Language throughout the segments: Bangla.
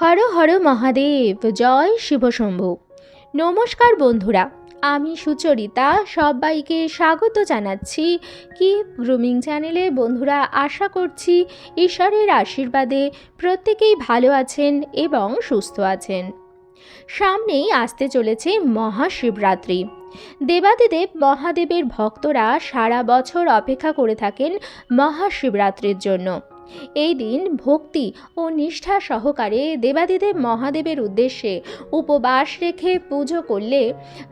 হর হর মহাদেব, জয় শিবশম্ভু নমস্কার বন্ধুরা, আমি সুচরিতা, সবাইকে স্বাগত জানাচ্ছি কি গ্রুমিং চ্যানেলে। বন্ধুরা, আশা করছি ঈশ্বরের আশীর্বাদে প্রত্যেকেই ভালো আছেন এবং সুস্থ আছেন। সামনেই আসতে চলেছে মহাশিবরাত্রি। দেবাদিদেব মহাদেবের ভক্তরা সারা বছর অপেক্ষা করে থাকেন মহাশিবরাত্রির জন্য। এই দিন ভক্তি ও নিষ্ঠা সহকারে দেবাদিদেব মহাদেবের উদ্দেশ্যে উপবাস রেখে পুজো করলে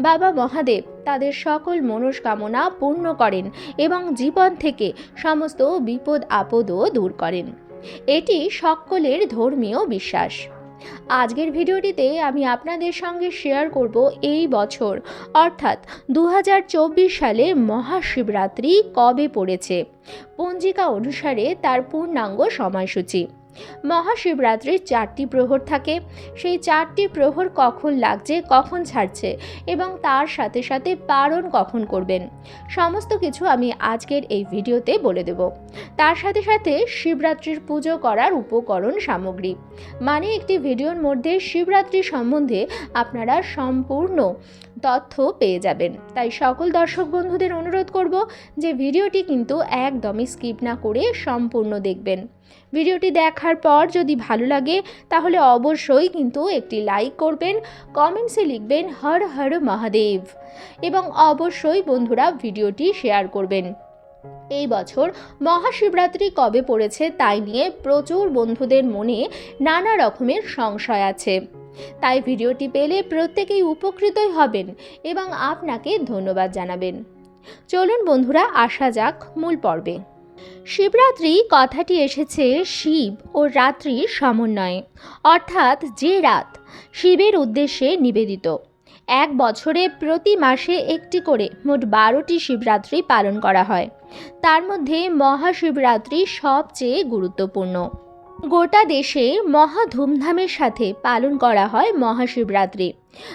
বাবা মহাদেব তাদের সকল মনস্কামনা পূর্ণ করেন এবং জীবন থেকে সমস্ত বিপদ আপদও দূর করেন। এটি সকলের ধর্মীয় বিশ্বাস। আজকের ভিডিওটিতে আমি আপনাদের সঙ্গে শেয়ার করব এই বছর, অর্থাৎ দুহাজার চব্বিশ সালে মহাশিবরাত্রি কবে পড়েছে। পঞ্জিকা অনুসারে তার পূর্ণাঙ্গ সময়সূচি। মহাশিবরাত্রির চারটি প্রহর থাকে। সেই চারটি প্রহর কখন লাগছে, কখন ছাড়ছে এবং তার সাথে সাথে পারণ কখন করবেন, সমস্ত কিছু আমি আজকের এই ভিডিওতে বলে দেব। তার সাথে সাথে শিবরাত্রির পুজো করার উপকরণ সামগ্রী মানে একটি ভিডিওর মধ্যে শিবরাত্রি সম্বন্ধে আপনারা সম্পূর্ণ তথ্য পেয়ে যাবেন। তাই সকল দর্শক বন্ধুদের অনুরোধ করব যে ভিডিওটি কিন্তু একদমই স্কিপ না করে সম্পূর্ণ দেখবেন। ভিডিওটি দেখার পর যদি ভালো লাগে, তাহলে অবশ্যই কিন্তু একটি লাইক করবেন, কমেন্টসে লিখবেন, হর হর মহাদেব এবং অবশ্যই বন্ধুরা ভিডিওটি শেয়ার করবেন। এই বছর মহাশিবরাত্রি কবে পড়েছে তাই নিয়ে প্রচুর বন্ধুদের মনে নানা রকমের সংশয় আছে। তাই ভিডিওটি পেলে প্রত্যেকেই উপকৃতই হবেন এবং আপনাকে ধন্যবাদ জানাবেন। চলুন বন্ধুরা, আসা যাক মূল পর্বে। শিবরাত্রি কথাটি এসেছে শিব ও রাত্রির সমন্বয়ে, অর্থাৎ যে রাত শিবের উদ্দেশ্যে নিবেদিত। এক বছরে প্রতি মাসে একটি করে মোট বারোটি শিবরাত্রি পালন করা হয়। তার মধ্যে মহাশিবরাত্রি সবচেয়ে গুরুত্বপূর্ণ। গোটা দেশে মহা ধুমধামের সাথে পালন করা হয় মহাশিবরাত্রি।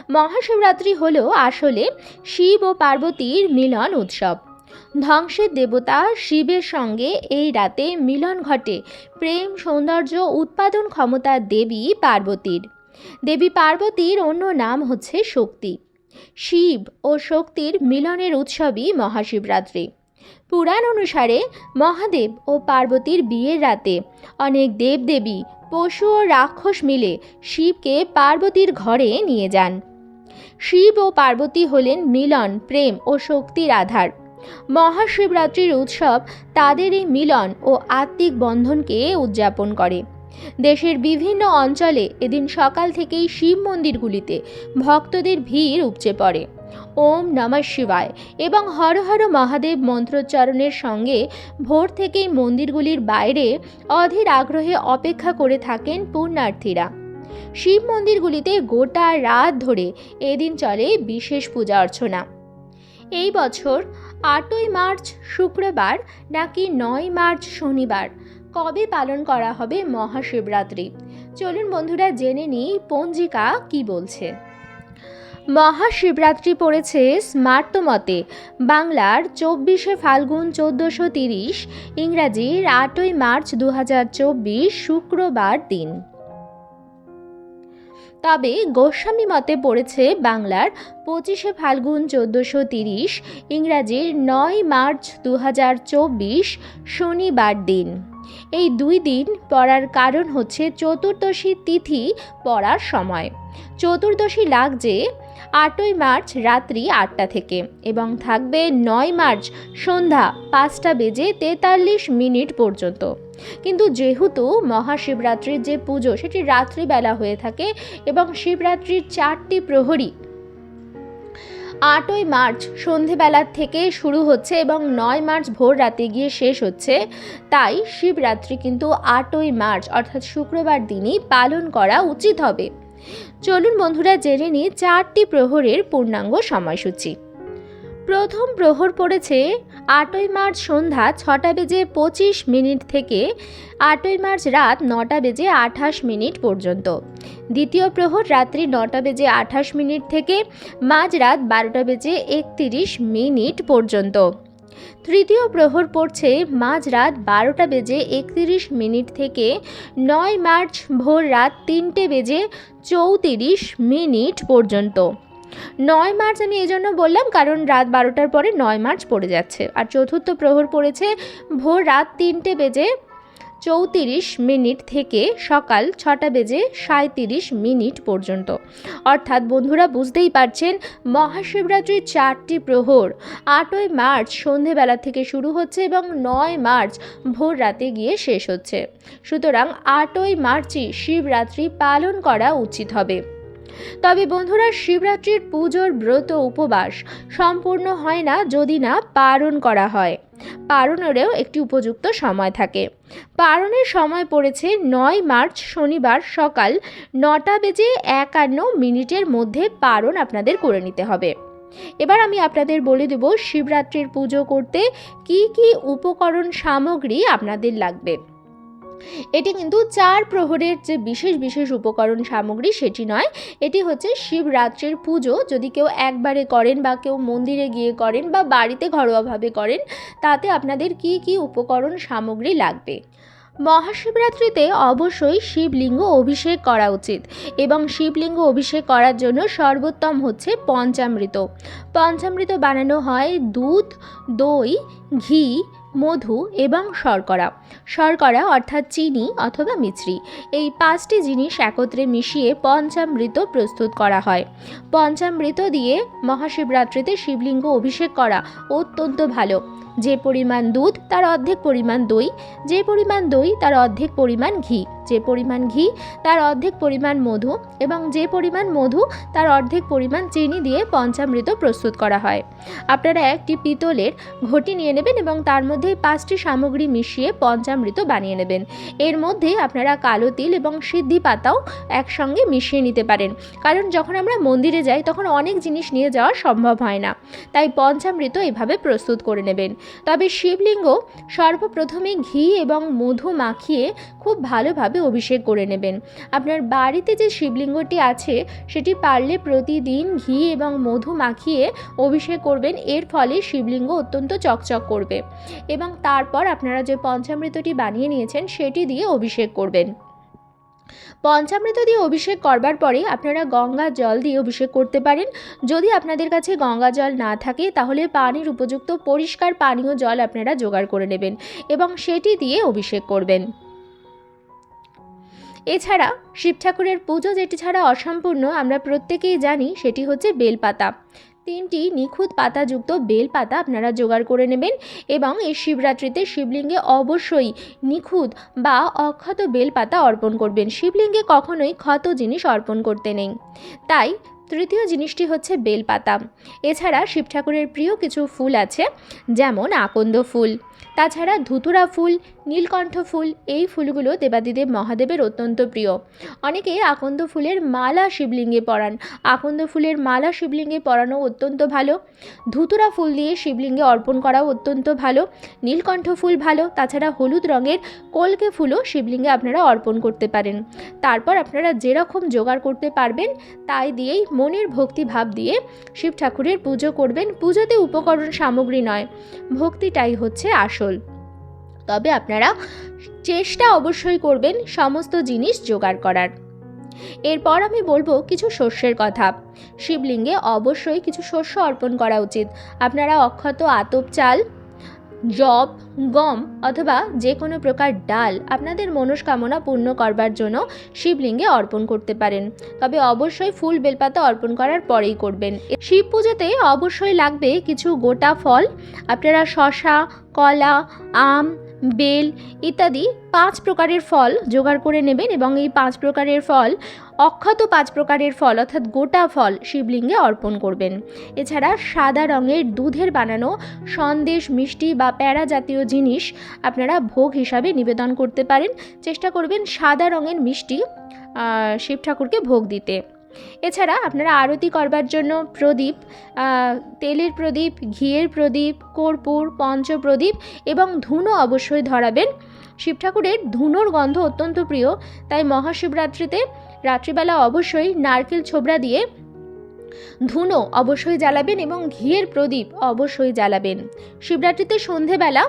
মহাশিবরাত্রি হল আসলে শিব ও পার্বতীর মিলন উৎসব। ধ্বংসের দেবতা শিবের সঙ্গে এই রাতে মিলন ঘটে প্রেম, সৌন্দর্য, উৎপাদন ক্ষমতা দেবী পার্বতীর। দেবী পার্বতীর অন্য নাম হচ্ছে শক্তি। শিব ও শক্তির মিলনের উৎসবই মহাশিবরাত্রি। পুরাণ অনুসারে মহাদেব ও পার্বতীর বিয়ের রাতে অনেক দেবদেবী, পশু ও রাক্ষস মিলে শিবকে পার্বতীর ঘরে নিয়ে যান। শিব ও পার্বতী হলেন মিলন, প্রেম ও শক্তির আধার। মহাশিবরাত্রির উৎসব তাদের এই মিলন ও আত্মিক বন্ধনকে উদযাপন করে। দেশের বিভিন্ন অঞ্চলে এদিন সকাল থেকেই শিব মন্দিরগুলিতে ভক্তদের ভিড় উপচে পড়ে। ওম নমঃ শিবায় এবং হর হর মহাদেব মন্ত্রোচ্চারণের সঙ্গে ভোর থেকেই মন্দিরগুলির বাইরে অধীর আগ্রহে অপেক্ষা করে থাকেন পুণ্যার্থীরা। শিব মন্দিরগুলিতে গোটা রাত ধরে এদিন চলে বিশেষ পূজা অর্চনা। এই বছর আটই মার্চ শুক্রবার নাকি নয় মার্চ শনিবার কবে পালন করা হবে মহাশিবরাত্রি? চলুন বন্ধুরা জেনে নিই পঞ্জিকা কি বলছে। মহাশিবরাত্রি পড়েছে স্মার্ত মতে। বাংলার চব্বিশে ফাল্গুন চোদ্দোশো তিরিশ, ইংরাজির আটই মার্চ দু হাজার চব্বিশ শুক্রবার দিন। তবে গোস্বামী মতে পড়েছে বাংলার পঁচিশে ফাল্গুন চোদ্দোশো তিরিশ, ইংরাজির নয় মার্চ দু হাজার চব্বিশ শনিবার দিন। এই দুই দিন পড়ার কারণ হচ্ছে চতুর্দশী তিথি পড়ার সময়। চতুর্দশী লাগছে আটই মার্চ রাত্রি আটটা থেকে এবং থাকবে নয় মার্চ সন্ধ্যা পাঁচটা বেজে তেতাল্লিশ মিনিট পর্যন্ত। কিন্তু যেহেতু মহাশিবরাত্রির যে পুজো, সেটি রাত্রিবেলা হয়ে থাকে এবং শিবরাত্রির চারটি প্রহরী আটই মার্চ সন্ধেবেলার থেকে শুরু হচ্ছে এবং নয় মার্চ ভোর রাতে গিয়ে শেষ হচ্ছে। তাই শিবরাত্রি কিন্তু আটই মার্চ, অর্থাৎ শুক্রবার দিনই পালন করা উচিত হবে। চলুন বন্ধুরা, জেনে নিই চারটি প্রহরের পূর্ণাঙ্গ সময়সূচি। প্রথম প্রহর পড়েছে আটই মার্চ সন্ধ্যা ছটা বেজে পঁচিশ মিনিট থেকে আটই মার্চ রাত নটা বেজে আঠাশ মিনিট পর্যন্ত। দ্বিতীয় প্রহর রাত্রি নটা বেজে আঠাশ মিনিট থেকে মাঝরাত বারোটা বেজে একতিরিশ মিনিট পর্যন্ত। তৃতীয় প্রহর পড়ছে মাঝরাত বারোটা বেজে একত্রিশ মিনিট থেকে নয় মার্চ ভোর রাত তিনটে বেজে চৌত্রিশ মিনিট পর্যন্ত। নয় মার্চ আমি এই জন্য বললাম, কারণ রাত বারোটার পরে নয় মার্চ পড়ে যাচ্ছে। আর চতুর্থ প্রহর পড়েছে ভোর রাত তিনটে বেজে চৌত্রিশ মিনিট থেকে সকাল ছটা বেজে সাঁত্রিশ মিনিট পর্যন্ত। অর্থাৎ বন্ধুরা বুঝতেই পারছেন, মহাশিবরাত্রির চারটি প্রহর আটই মার্চ সন্ধেবেলা থেকে শুরু হচ্ছে এবং নয় মার্চ ভোর রাতে গিয়ে শেষ হচ্ছে। সুতরাং আটই মার্চই শিবরাত্রি পালন করা উচিত হবে। তবে বন্ধুরা শিবরাত্রির পুজোর ব্রত উপবাস সম্পূর্ণ হয় না যদি না পারণ করা হয়। পারণেরও একটি উপযুক্ত সময় থাকে। পারণের সময় পড়েছে নয় মার্চ শনিবার সকাল নটা বেজে একান্ন মিনিটের মধ্যে পারণ আপনাদের করে নিতে হবে। এবার আমি আপনাদের বলে দেব শিবরাত্রির পুজো করতে কি কি উপকরণ সামগ্রী আপনাদের লাগবে। এটি কিন্তু চার প্রহরের যে বিশেষ বিশেষ উপকরণ সামগ্রী সেটি নয়, এটি হচ্ছে শিবরাত্রির পুজো। যদি কেউ একবারে করেন বা কেউ মন্দিরে গিয়ে করেন বা বাড়িতে ঘরোয়াভাবে করেন, তাতে আপনাদের কি কি উপকরণ সামগ্রী লাগবে? মহাশিবরাত্রিতে অবশ্যই শিবলিঙ্গ অভিষেক করা উচিত এবং শিবলিঙ্গ অভিষেক করার জন্য সর্বোত্তম হচ্ছে পঞ্চামৃত। পঞ্চামৃত বানানো হয় দুধ, দই, ঘি মধু এবং শর্করা। শর্করা অর্থাৎ চিনি অথবা মিছরি। এই পাঁচটি জিনিস একত্রে মিশিয়ে পঞ্চামৃত প্রস্তুত করা হয়। পঞ্চামৃত দিয়ে মহাশিবরাত্রিতে শিবলিঙ্গ অভিষেক করা অত্যন্ত ভালো। যে পরিমাণ দুধ, তার অর্ধেক পরিমাণ দই। যে পরিমাণ দই, তার অর্ধেক পরিমাণ ঘি। যে পরিমাণ ঘি, তার অর্ধেক পরিমাণ মধু এবং যে পরিমাণ মধু, তার অর্ধেক পরিমাণ চিনি দিয়ে পঞ্চামৃত প্রস্তুত করা হয়। আপনারা একটি পিতলের ঘটি নিয়ে নেবেন এবং তার মধ্যে পাঁচটি সামগ্রী মিশিয়ে পঞ্চামৃত বানিয়ে নেবেন। এর মধ্যে আপনারা কালো তিল এবং সিদ্ধি পাতাও একসঙ্গে মিশিয়ে নিতে পারেন। কারণ যখন আমরা মন্দিরে যাই, তখন অনেক জিনিস নিয়ে যাওয়া সম্ভব হয় না। তাই পঞ্চামৃত এভাবে প্রস্তুত করে নেবেন। তবে শিবলিঙ্গ সর্বপ্রথমে ঘি এবং মধু মাখিয়ে খুব ভালোভাবে অভিষেক করে নেবেন? আপনার বাড়িতে যে শিবলিঙ্গটি আছে, সেটি পারলে প্রতিদিন ঘি এবং মধু মাখিয়ে অভিষেক করবেন। এর ফলে শিবলিঙ্গ অত্যন্ত চকচক করবে। এবং তারপর আপনারা যে পঞ্চামৃতটি বানিয়ে নিয়েছেন, সেটি দিয়ে অভিষেক করবেন। পঞ্চামৃত দিয়ে অভিষেক করবার পরে আপনারা গঙ্গা জল দিয়ে অভিষেক করতে পারেন। যদি আপনাদের কাছে গঙ্গা জল না থাকে, তাহলে পানির উপযুক্ত পরিষ্কার পানীয় জল আপনারা জোগাড় করে নেবেন এবং সেটি দিয়ে অভিষেক করবেন। এছাড়া শিব ঠাকুরের পুজো যেটি ছাড়া অসম্পূর্ণ আমরা প্রত্যেকেই জানি সেটি হচ্ছে বেলপাতা। তিনটি নিখুঁত পাতাযুক্ত বেলপাতা আপনারা জোগাড় করে নেবেন এবং এই শিবরাত্রিতে শিবলিঙ্গে অবশ্যই নিখুঁত বা অক্ষত বেলপাতা অর্পণ করবেন। শিবলিঙ্গে কখনোই ক্ষত জিনিস অর্পণ করতে নেই। তাই তৃতীয় জিনিসটি হচ্ছে বেলপাতা। এছাড়া শিব ঠাকুরের প্রিয় কিছু ফুল আছে, যেমন আকন্দ ফুল। তাছাড়া ধুতুরা ফুল, নীলকণ্ঠ ফুল, এই ফুলগুলো দেবাদিদেব মহাদেবের অত্যন্ত প্রিয়। অনেকে আকন্দ ফুলের মালা শিবলিঙ্গে পরান। আকন্দ ফুলের মালা শিবলিঙ্গে পরানো অত্যন্ত ভালো। ধুতুরা ফুল দিয়ে শিবলিঙ্গে অর্পণ করাও অত্যন্ত ভালো। নীলকণ্ঠ ফুল ভালো। তাছাড়া হলুদ রঙের কলকে ফুলও শিবলিঙ্গে আপনারা অর্পণ করতে পারেন। তারপর আপনারা যেরকম জোগাড় করতে পারবেন, তাই দিয়েই মনের ভক্তিভাব দিয়ে শিব ঠাকুরের পুজো করবেন। পুজোতে উপকরণ সামগ্রী নয়, ভক্তিটাই হচ্ছে আসল তবে আপনারা চেষ্টা অবশ্যই করবেন সমস্ত জিনিস জোগাড় করার। এরপর আমি বলব কিছু শস্যের কথা। শিবলিঙ্গে অবশ্যই কিছু শস্য অর্পণ করা উচিত। আপনারা অক্ষত আতপ চাল জব, গম অথবা যে কোনো প্রকার ডাল আপনাদের মনস্কামনা পূর্ণ করবার জন্য শিবলিঙ্গে অর্পণ করতে পারেন। তবে অবশ্যই ফুল বেলপাতা অর্পণ করার পরেই করবেন। শিব পুজোতে অবশ্যই লাগবে কিছু গোটা ফল। আপনারা শশা কলা, আম বেল ইত্যাদি পাঁচ প্রকারের ফল জোগাড় করে নেবেন এবং এই পাঁচ প্রকারের ফল, অক্ষত পাঁচ প্রকারের ফল অর্থাৎ গোটা ফল শিবলিঙ্গে অর্পণ করবেন। এছাড়া সাদা রঙের দুধের বানানো সন্দেশ, মিষ্টি বা প্যারা জাতীয় জিনিস আপনারা ভোগ হিসাবে নিবেদন করতে পারেন। চেষ্টা করবেন সাদা রঙের মিষ্টি শিব ঠাকুরকে ভোগ দিতে। এছাড়া আপনারা আরতি করবার জন্য প্রদীপ তেলের প্রদীপ, ঘিয়ের প্রদীপ, কর্পূর, পঞ্চপ্রদীপ এবং ধুনো অবশ্যই ধরাবেন। শিব ঠাকুরের ধুনোর গন্ধ অত্যন্ত প্রিয়, তাই মহাশিবরাত্রিতে রাত্রিবেলা অবশ্যই নারকেল ছোবড়া দিয়ে ধুনো অবশ্যই জ্বালাবেন এবং ঘিয়ের প্রদীপ অবশ্যই জ্বালাবেন। শিবরাত্রিতে সন্ধেবেলা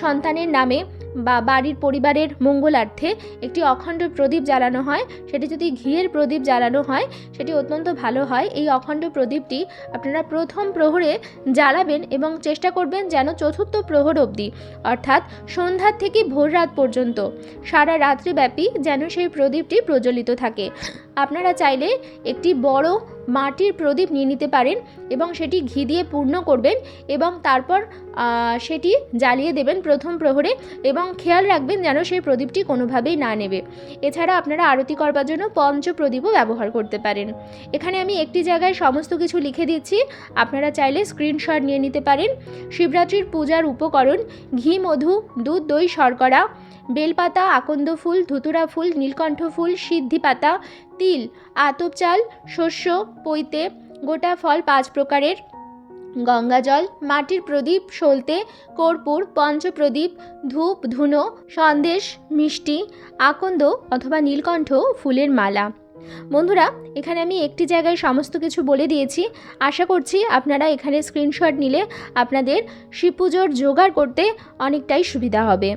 সন্তানের নামে বা বাড়ির পরিবারের মঙ্গলার্থে একটি অখণ্ড প্রদীপ জ্বালানো হয়। সেটি যদি ঘিয়ের প্রদীপ জ্বালানো হয়, সেটি অত্যন্ত ভালো হয়। এই অখণ্ড প্রদীপটি আপনারা প্রথম প্রহরে জ্বালাবেন এবং চেষ্টা করবেন যেন চতুর্থ প্রহর অবধি, অর্থাৎ সন্ধ্যার থেকে ভোর রাত পর্যন্ত, সারা রাত্রিব্যাপী যেন সেই প্রদীপটি প্রজ্বলিত থাকে। আপনারা চাইলে একটি বড় মাটির প্রদীপ নিয়ে নিতে পারেন এবং সেটি ঘি দিয়ে পূর্ণ করবেন এবং তারপর সেটি জ্বালিয়ে দেবেন প্রথম প্রহরে এবং খেয়াল রাখবেন যেন সেই প্রদীপটি কোনোভাবেই না নেবে। এছাড়া আপনারা আরতি করবার জন্য পঞ্চ প্রদীপও ব্যবহার করতে পারেন। এখানে আমি একটি জায়গায় সমস্ত কিছু লিখে দিচ্ছি। আপনারা চাইলে স্ক্রিনশট নিয়ে নিতে পারেন। শিবরাত্রির পূজার উপকরণ, ঘি, মধু, দুধ, দই, শর্করা, বেলপাতা, আকন্দ ফুল, ধুতুরা ফুল, নীলকণ্ঠ ফুল, সিদ্ধি পাতা তিল, আতপ চাল, শস্য, পৈতে, গোটা ফল পাঁচ প্রকারের। গঙ্গাজল মাটির প্রদীপ, সলতে, কর্পূর, পঞ্চপ্রদীপ, ধূপ, ধুনো, সন্দেশ, মিষ্টি, আকন্দ অথবা নীলকণ্ঠ ফুলের মালা। বন্ধুরা, এখানে আমি একটি জায়গায় সমস্ত কিছু বলে দিয়েছি। আশা করছি আপনারা এখানে স্ক্রিনশট নিলে আপনাদের শিব পুজোর জোগাড় করতে অনেকটাই সুবিধা হবে।